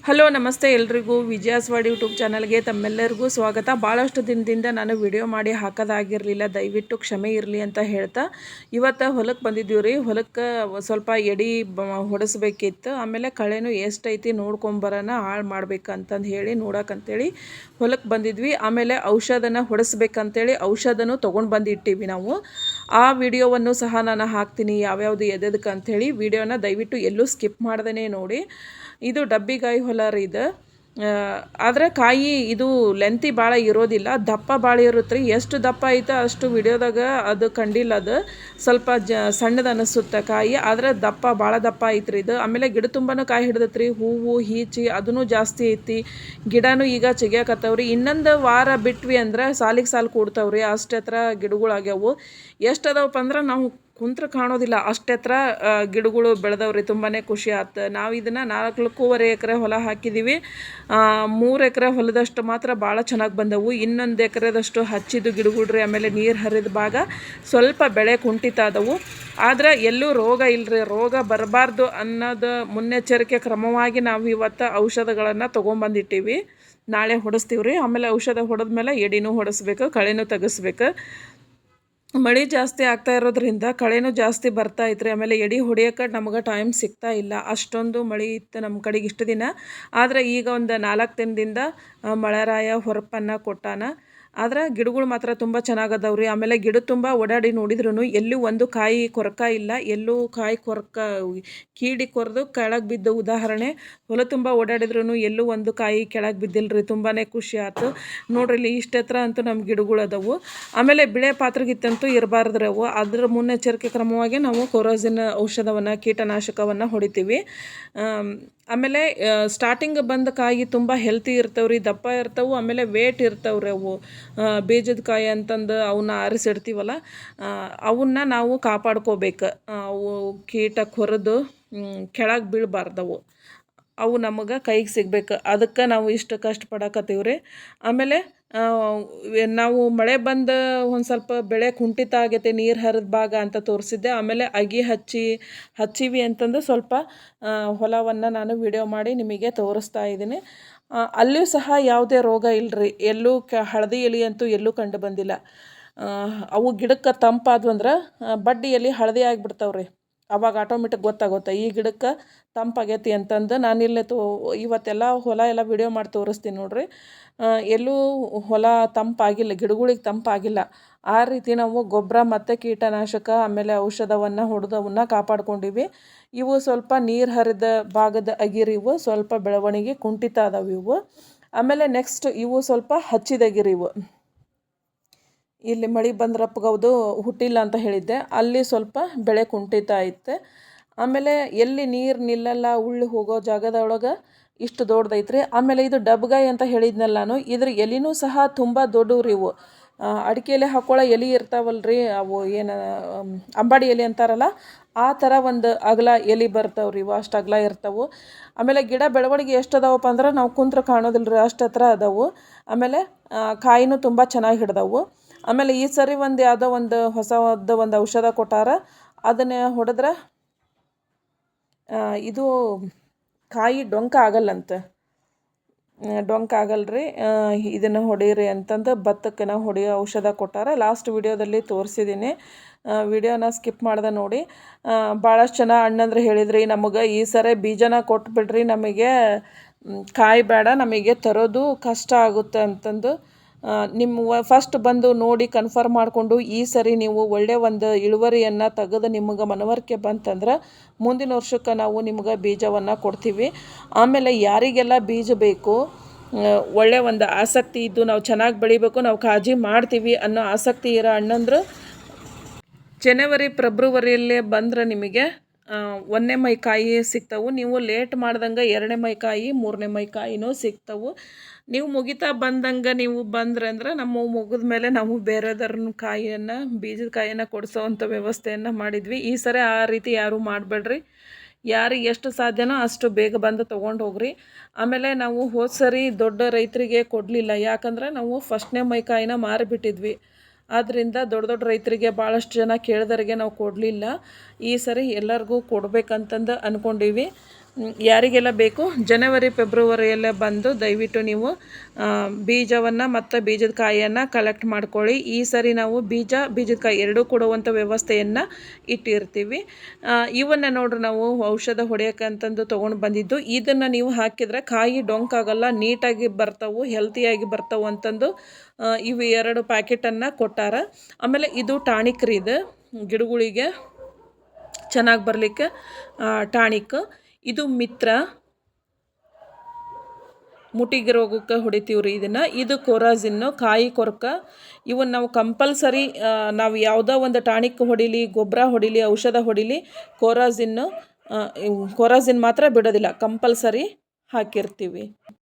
Hello, ನಮಸ್ತೆ ಎಲ್ರಿಗೂ. ವಿಜಯಸ್ವಾಡಿ YouTube ಚಾನಲ್ಗೆ ತಮ್ಮೆಲ್ಲರಿಗೂ ಸ್ವಾಗತ. ಭಾಳಷ್ಟು ದಿನದಿಂದ ನಾನು ವಿಡಿಯೋ ಮಾಡಿ ಹಾಕೋದಾಗಿರಲಿಲ್ಲ. ದಯವಿಟ್ಟು ಕ್ಷಮೆ ಇರಲಿ ಅಂತ ಹೇಳ್ತಾ ಇವತ್ತು ಹೊಲಕ್ಕೆ ಬಂದಿದ್ದೀವಿ ರೀ. ಹೊಲಕ್ಕೆ ಸ್ವಲ್ಪ ಎಡಿ ಹೊಡೆಸ್ಬೇಕಿತ್ತು. ಆಮೇಲೆ ಕಳೆನೂ ಎಷ್ಟೈತಿ ನೋಡ್ಕೊಂಬರೋಣ ಹಾಳು ಮಾಡ್ಬೇಕಂತಂದು ಹೇಳಿ ನೋಡೋಕ್ಕಂತೇಳಿ ಹೊಲಕ್ಕೆ ಬಂದಿದ್ವಿ. ಆಮೇಲೆ ಔಷಧನ ಹೊಡೆಸ್ಬೇಕಂತೇಳಿ ಔಷಧನೂ ತೊಗೊಂಡು ಬಂದಿಟ್ಟಿವಿ ನಾವು. ಆ ವಿಡಿಯೋವನ್ನು ಸಹ ನಾನು ಹಾಕ್ತೀನಿ, ಯಾವ್ಯಾವುದು ಎದಕ್ಕಂಥೇಳಿ ವಿಡಿಯೋನ ದಯವಿಟ್ಟು ಎಲ್ಲೂ ಸ್ಕಿಪ್ ಮಾಡ್ದೇ ನೋಡಿ. ಇದು ಡಬ್ಬಿಗಾಯಿ ಹೊಲ ರೀ ಇದು. ಆದರೆ ಕಾಯಿ ಇದು ಲೆಂತಿ ಭಾಳ ಇರೋದಿಲ್ಲ. ದಪ್ಪ ಭಾಳ ಇರುತ್ತೆ ರೀ ಎಷ್ಟು ದಪ್ಪ ಐತೆ ಅಷ್ಟು ವಿಡಿಯೋದಾಗ ಅದು ಕಂಡಿಲ್ಲ ಅದು. ಸ್ವಲ್ಪ ಜ, ಸಣ್ಣದ ಅನಿಸುತ್ತೆ ಕಾಯಿ. ಆದರೆ ದಪ್ಪ ಭಾಳ ದಪ್ಪ ಐತ್ರಿ ಇದು. ಆಮೇಲೆ ಗಿಡ ತುಂಬಾನು ಕಾಯಿ ಹಿಡ್ದತ್ರಿ. ಹೂವು, ಹೀಚಿ ಅದೂ ಜಾಸ್ತಿ ಐತಿ. ಗಿಡನೂ ಈಗ ಚಿಗ್ಯಾಕತ್ತವ್ರಿ. ಇನ್ನೊಂದು ವಾರ ಬಿಟ್ವಿ ಅಂದ್ರೆ ಸಾಲಿಗೆ ಸಾಲು ಕೂಡ್ತಾವ್ರಿ. ಅಷ್ಟು ಹತ್ರ ಗಿಡಗಳಾಗ್ಯಾವು ಎಷ್ಟು ಅದಾವಪ್ಪ ಅಂದ್ರೆ ನಾವು ಕುಂತ್ರ ಕಾಣೋದಿಲ್ಲ. ಅಷ್ಟೆತ್ರ ಗಿಡಗಳು ಬೆಳೆದವ್ರಿ ತುಂಬಾ ಖುಷಿ ಆಯ್ತು ನಾವು ಇದನ್ನು ನಾಲ್ಕೂವರೆ ಎಕರೆ ಹೊಲ ಹಾಕಿದ್ದೀವಿ ಮೂರು ಎಕರೆ ಹೊಲದಷ್ಟು ಮಾತ್ರ ಭಾಳ ಚೆನ್ನಾಗಿ ಬಂದವು. ಇನ್ನೊಂದು ಎಕರೆದಷ್ಟು ಹಚ್ಚಿದ್ದು ಗಿಡಗಳ್ರಿ, ಆಮೇಲೆ ನೀರು ಹರಿದ ಭಾಗ ಸ್ವಲ್ಪ ಬೆಳೆ ಕುಂಠಿತ ಆದವು ಆದ್ರೆ ಎಲ್ಲೂ ರೋಗ ಇಲ್ಲರಿ ರೋಗ ಬರಬಾರ್ದು ಅನ್ನೋದು ಮುನ್ನೆಚ್ಚರಿಕೆ ಕ್ರಮವಾಗಿ ನಾವು ಇವತ್ತು ಔಷಧಗಳನ್ನು ತೊಗೊಂಬಂದಿಟ್ಟಿವಿ. ನಾಳೆ ಹೊಡೆಸ್ತೀವಿ ರೀ ಆಮೇಲೆ ಔಷಧ ಹೊಡೆದ್ಮೇಲೆ ಎಡಿನೂ ಹೊಡೆಸ್ಬೇಕು, ಕಳೆನೂ ತೆಗೆಸ್ಬೇಕು. ಮಳೆ ಜಾಸ್ತಿ ಆಗ್ತಾ ಇರೋದ್ರಿಂದ ಕಳೆನೂ ಜಾಸ್ತಿ ಬರ್ತಾ ಐತ್ರಿ ಆಮೇಲೆ ಎಡಿ ಹೊಡಿಯೋಕೆ ನಮ್ಗೆ ಟೈಮ್ ಸಿಗ್ತಾ ಇಲ್ಲ. ಅಷ್ಟೊಂದು ಮಳೆ ಇತ್ತು ನಮ್ಮ ಕಡೆಗೆ ಇಷ್ಟು ದಿನ. ಆದರೆ ಈಗ ಒಂದು ನಾಲ್ಕು ದಿನದಿಂದ ಮಳೆರಾಯ ಹೊರಪನ್ನು ಕೊಟ್ಟಾನ. ಆದ್ರೆ ಗಿಡಗಳು ಮಾತ್ರ ತುಂಬ ಚೆನ್ನಾಗದವು ರೀ ಆಮೇಲೆ ಗಿಡ ತುಂಬ ಓಡಾಡಿ ನೋಡಿದ್ರು ಎಲ್ಲೂ ಒಂದು ಕಾಯಿ ಕೊರಕ ಇಲ್ಲ. ಎಲ್ಲೂ ಕಾಯಿ ಕೊರಕ, ಕೀಡಿ ಕೊರೆದು ಕೆಳಗೆ ಬಿದ್ದ ಉದಾಹರಣೆ. ಹೊಲ ತುಂಬ ಓಡಾಡಿದ್ರು ಎಲ್ಲೂ ಒಂದು ಕಾಯಿ ಕೆಳಗೆ ಬಿದ್ದಿಲ್ಲ ರೀ ತುಂಬಾ ಖುಷಿ ಆಯ್ತು ನೋಡ್ರಿ ಇಲ್ಲಿ ಇಷ್ಟು ಹತ್ರ ಅಂತೂ ನಮ್ಮ ಗಿಡಗಳು ಅದಾವು. ಆಮೇಲೆ ಬಿಳೆ ಪಾತ್ರಗಿತ್ತಂತೂ ಇರಬಾರ್ದ್ರಿ ಅವು ಅದ್ರ ಮುನ್ನೆಚ್ಚರಿಕೆ ಕ್ರಮವಾಗಿ ನಾವು ಕೊರೋಸಿನ್ ಔಷಧವನ್ನು, ಕೀಟನಾಶಕವನ್ನು ಹೊಡಿತೀವಿ. ಆಮೇಲೆ ಸ್ಟಾರ್ಟಿಂಗ್ ಬಂದ ಕಾಯಿ ತುಂಬ ಹೆಲ್ತಿ ಇರ್ತವೆ ದಪ್ಪ ಇರ್ತವೆ, ಆಮೇಲೆ ವೇಟ್ ಇರ್ತವೆ ರೀ ಅವು ಬೀಜದ ಕಾಯಿ ಅಂತಂದು ಅವನ್ನ ಆರಿಸಿಡ್ತೀವಲ್ಲ ಅವನ್ನ ನಾವು ಕಾಪಾಡ್ಕೋಬೇಕು. ಅವು ಕೀಟ ಕೊರೆದು ಕೆಳಗೆ ಬೀಳಬಾರ್ದವು. ಅವು ನಮಗೆ ಕೈಗೆ ಸಿಗ್ಬೇಕು. ಅದಕ್ಕೆ ನಾವು ಇಷ್ಟು ಕಷ್ಟಪಡಕತ್ತೀವ್ರಿ ಆಮೇಲೆ ನಾವು ಮಳೆ ಬಂದು ಒಂದು ಸ್ವಲ್ಪ ಬೆಳೆ ಕುಂಠಿತ ಆಗೈತೆ, ನೀರು ಹರಿದ ಭಾಗ ಅಂತ ತೋರಿಸಿದ್ದೆ. ಆಮೇಲೆ ಅಗಿ ಹಚ್ಚಿ, ಹಚ್ಚಿವಿ ಅಂತಂದು ಸ್ವಲ್ಪ ಹೊಲವನ್ನು ನಾನು ವಿಡಿಯೋ ಮಾಡಿ ನಿಮಗೆ ತೋರಿಸ್ತಾ ಇದ್ದೀನಿ. ಅಲ್ಲಿಯೂ ಸಹ ಯಾವುದೇ ರೋಗ ಇಲ್ಲರಿ ಎಲ್ಲೂ ಕ, ಹಳದಿ ಎಲೆ ಅಂತೂ ಎಲ್ಲೂ ಕಂಡು ಬಂದಿಲ್ಲ. ಅವು ಗಿಡಕ್ಕೆ ತಂಪಾದ್ವು ಅಂದ್ರೆ ಬಡ್ಡಿ ಎಲೆ ಹಳದಿ ಆಗಿಬಿಡ್ತಾವ್ರಿ. ಅವಾಗ ಆಟೋಮೆಟಿಕ್ ಗೊತ್ತಾಗುತ್ತೆ. ಈ ಗಿಡಕ್ಕೆ ತಂಪಾಗೈತಿ ಅಂತಂದು ನಾನು ಇಲ್ಲೇ ತೋ, ಇವತ್ತೆಲ್ಲ ಹೊಲ ಎಲ್ಲ ವಿಡಿಯೋ ಮಾಡಿ ತೋರಿಸ್ತೀನಿ ನೋಡಿರಿ. ಎಲ್ಲೂ ಹೊಲ ತಂಪಾಗಿಲ್ಲ, ಗಿಡಗಳಿಗೆ ತಂಪಾಗಿಲ್ಲ. ಆ ರೀತಿ ನಾವು ಗೊಬ್ಬರ ಮತ್ತು ಕೀಟನಾಶಕ, ಆಮೇಲೆ ಔಷಧವನ್ನು ಹೊಡೆದವನ್ನ ಕಾಪಾಡ್ಕೊಂಡಿವಿ. ಇವು ಸ್ವಲ್ಪ ನೀರು ಹರಿದ ಭಾಗದ ಅಗಿರಿ ಇವು, ಸ್ವಲ್ಪ ಬೆಳವಣಿಗೆ ಕುಂಠಿತ ಅದಾವೆ ಇವು. ಆಮೇಲೆ ನೆಕ್ಸ್ಟ್ ಇವು ಸ್ವಲ್ಪ ಹಚ್ಚಿದಗಿರಿ ಇವು. ಇಲ್ಲಿ ಮಳೆ ಬಂದ್ರಪ್ಪಗೌದು ಹುಟ್ಟಿಲ್ಲ ಅಂತ ಹೇಳಿದ್ದೆ. ಅಲ್ಲಿ ಸ್ವಲ್ಪ ಬೆಳೆ ಕುಂಠಿತ ಐತೆ. ಆಮೇಲೆ ಎಲ್ಲಿ ನೀರು ನಿಲ್ಲಲ್ಲ, ಉಳ್ಳಿ ಹೋಗೋ ಜಾಗದೊಳಗೆ ಇಷ್ಟು ದೊಡ್ಡದೈತ್ರಿ. ಆಮೇಲೆ ಇದು ಡಬ್ಗಾಯಿ ಅಂತ ಹೇಳಿದ್ನಲ್ಲ ನಾನು, ಇದ್ರ ಎಲೆನೂ ಸಹ ತುಂಬ ದೊಡ್ಡವ್ರಿ ಇವು. ಅಡಿಕೆ ಹಾಕೊಳ್ಳೋ ಎಲೆ ಇರ್ತಾವಲ್ರಿ, ಅವು ಏನು ಅಂಬಾಡಿ ಎಲೆ ಅಂತಾರಲ್ಲ, ಆ ಥರ ಒಂದು ಅಗಲ ಎಲೆ ಬರ್ತಾವ್ರಿ ಇವು, ಅಷ್ಟು ಅಗಲ ಇರ್ತಾವೆ. ಆಮೇಲೆ ಗಿಡ ಬೆಳವಣಿಗೆ ಎಷ್ಟು ಅದಾವಪ್ಪ ಅಂದ್ರೆ ನಾವು ಕುಂತ್ರ ಕಾಣೋದಿಲ್ಲ ರೀ ಅಷ್ಟು ಹತ್ರ ಅದಾವು. ಆಮೇಲೆ ಕಾಯಿನೂ ತುಂಬ ಚೆನ್ನಾಗಿ ಹಿಡ್ದವು. ಆಮೇಲೆ ಈ ಸರಿ ಒಂದು ಯಾವುದೋ ಒಂದು ಹೊಸದ ಒಂದು ಔಷಧ ಕೊಟ್ಟಾರ, ಅದನ್ನು ಹೊಡೆದ್ರೆ ಇದು ಕಾಯಿ ಡೊಂಕ ಆಗಲ್ಲಂತೆ. ಡೊಂಕ ಆಗಲ್ರಿ ಇದನ್ನು ಹೊಡೀರಿ ಅಂತಂದು ಭತ್ತಕ್ಕೆ ನಾವು ಹೊಡೆಯೋ ಔಷಧ ಕೊಟ್ಟಾರ. ಲಾಸ್ಟ್ ವಿಡಿಯೋದಲ್ಲಿ ತೋರಿಸಿದ್ದೀನಿ ವಿಡಿಯೋನ ಸ್ಕಿಪ್ ಮಾಡ್ದೆ ನೋಡಿ. ಭಾಳಷ್ಟು ಜನ ಅಣ್ಣಂದ್ರೆ ಹೇಳಿದ್ರಿ, ನಮಗೆ ಈ ಸರಿ ಬೀಜನ ಕೊಟ್ಬಿಡ್ರಿ ನಮಗೆ. ಕಾಯಿ ಬೇಡ, ನಮಗೆ ತರೋದು ಕಷ್ಟ ಆಗುತ್ತೆ ಅಂತಂದು ನಿಮ್ಮ ಫಸ್ಟ್ ಬಂದು ನೋಡಿ ಕನ್ಫರ್ಮ್ ಮಾಡಿಕೊಂಡು ಈ ಸರಿ ನೀವು ಒಳ್ಳೆಯ ಒಂದು ಇಳುವರಿಯನ್ನು ತೆಗೆದು ನಿಮಗೆ ಮನವರಿಕೆ ಬಂತಂದ್ರೆ ಮುಂದಿನ ವರ್ಷಕ್ಕೆ ನಾವು ನಿಮ್ಗೆ ಬೀಜವನ್ನು ಕೊಡ್ತೀವಿ. ಆಮೇಲೆ ಯಾರಿಗೆಲ್ಲ ಬೀಜ ಬೇಕು ಒಳ್ಳೆಯ ಒಂದು ಆಸಕ್ತಿ ಇದ್ದು ನಾವು ಚೆನ್ನಾಗಿ ಬೆಳಿಬೇಕು, ನಾವು ಕಾಳಜಿ ಮಾಡ್ತೀವಿ ಅನ್ನೋ ಆಸಕ್ತಿ ಇರೋ ಅಣ್ಣಂದ್ರೆ, ಜನವರಿ, ಫೆಬ್ರವರಿಯಲ್ಲೇ ಬಂದ್ರೆ ನಿಮಗೆ ಒಂದನೇ ಮೈ ಕಾಯಿ ಸಿಗ್ತವೆ. ನೀವು ಲೇಟ್ ಮಾಡ್ದಂಗೆ ಎರಡನೇ ಮೈ ಕಾಯಿ, ಮೂರನೇ ಮೈ ಕಾಯಿನೂ ಸಿಗ್ತವೆ. ನೀವು ಮುಗಿತಾ ಬಂದಂಗೆ ನೀವು ಬಂದ್ರೆ ಅಂದ್ರೆ ನಮ್ಮ ಮುಗಿದ ಮೇಲೆ ನಾವು ಬೇರೆದರ ಕಾಯಿಯನ್ನು, ಬೀಜದ ಕಾಯಿಯನ್ನು ಕೊಡಿಸೋವಂಥ ವ್ಯವಸ್ಥೆಯನ್ನು ಮಾಡಿದ್ವಿ. ಈ ಸರಿ ಆ ರೀತಿ ಯಾರೂ ಮಾಡಬೇಡ್ರಿ. ಯಾರಿಗೆ ಎಷ್ಟು ಸಾಧ್ಯನೋ ಅಷ್ಟು ಬೇಗ ಬಂದು ತೊಗೊಂಡು ಹೋಗ್ರಿ. ಆಮೇಲೆ ನಾವು ಹೋದ ಸರಿ ದೊಡ್ಡ ರೈತರಿಗೆ ಕೊಡಲಿಲ್ಲ. ಯಾಕಂದ್ರೆ ನಾವು ಫಸ್ಟ್ನೇ ಮೈ ಕಾಯಿನ ಮಾರಿಬಿಟ್ಟಿದ್ವಿ. ಆದ್ದರಿಂದ ದೊಡ್ಡ ದೊಡ್ಡ ರೈತರಿಗೆ ಭಾಳಷ್ಟು ಜನ ಕೇಳಿದವರಿಗೆ ನಾವು ಕೊಡಲಿಲ್ಲ. ಈ ಸರಿ ಎಲ್ಲರಿಗೂ ಕೊಡಬೇಕಂತಂದು ಅಂದ್ಕೊಂಡೀವಿ ಯಾರಿಗೆಲ್ಲ ಬೇಕು? ಜನವರಿ, ಫೆಬ್ರವರಿಯಲ್ಲೇ ಬಂದು ದಯವಿಟ್ಟು ನೀವು ಬೀಜವನ್ನು ಮತ್ತು ಬೀಜದ ಕಾಯಿಯನ್ನು ಕಲೆಕ್ಟ್ ಮಾಡ್ಕೊಳ್ಳಿ. ಈ ಸರಿ ನಾವು ಬೀಜ, ಬೀಜದ ಕಾಯಿ ಎರಡೂ ಕೊಡುವಂಥ ವ್ಯವಸ್ಥೆಯನ್ನು ಇಟ್ಟಿರ್ತೀವಿ. ಇವನ್ನು ನೋಡ್ರಿ ನಾವು ಔಷಧ ಹೊಡೆಯೋಕ್ಕಂತಂದು ತೊಗೊಂಡು ಬಂದಿದ್ದು. ಇದನ್ನು ನೀವು ಹಾಕಿದರೆ ಕಾಯಿ ಡೊಂಕಾಗಲ್ಲ, ನೀಟಾಗಿ ಬರ್ತಾವು ಹೆಲ್ತಿಯಾಗಿ ಬರ್ತಾವು ಅಂತಂದು ಇವು ಎರಡು ಪ್ಯಾಕೆಟನ್ನು ಕೊಟ್ಟಾರ. ಆಮೇಲೆ ಇದು ಟಾನಿಕ್ ರೀ ಇದು, ಗಿಡಗಳಿಗೆ ಚೆನ್ನಾಗಿ ಬರಲಿಕ್ಕೆ ಟಾನಿಕ್ ಇದು ಮಿತ್ರ. ಮುಟಿಗೆ ರೋಗಕ್ಕೆ ಹೊಡಿತೀವಿ ರೀ ಇದನ್ನು. ಇದು ಕೊರಾಜಿನ್ನು, ಕಾಯಿ ಕೊರಕ. ಇವನ್ನ ನಾವು ಕಂಪಲ್ಸರಿ ನಾವು ಯಾವುದೋ ಒಂದು ಟಾನಿಕ್ ಹೊಡಿಲಿ, ಗೊಬ್ಬರ ಹೊಡಿಲಿ, ಔಷಧ ಹೊಡಿಲಿ, ಕೊರಾಜಿನ್ನು ಕೊರಾಜಿನ್ ಮಾತ್ರ ಬಿಡೋದಿಲ್ಲ. ಕಂಪಲ್ಸರಿ ಹಾಕಿರ್ತೀವಿ.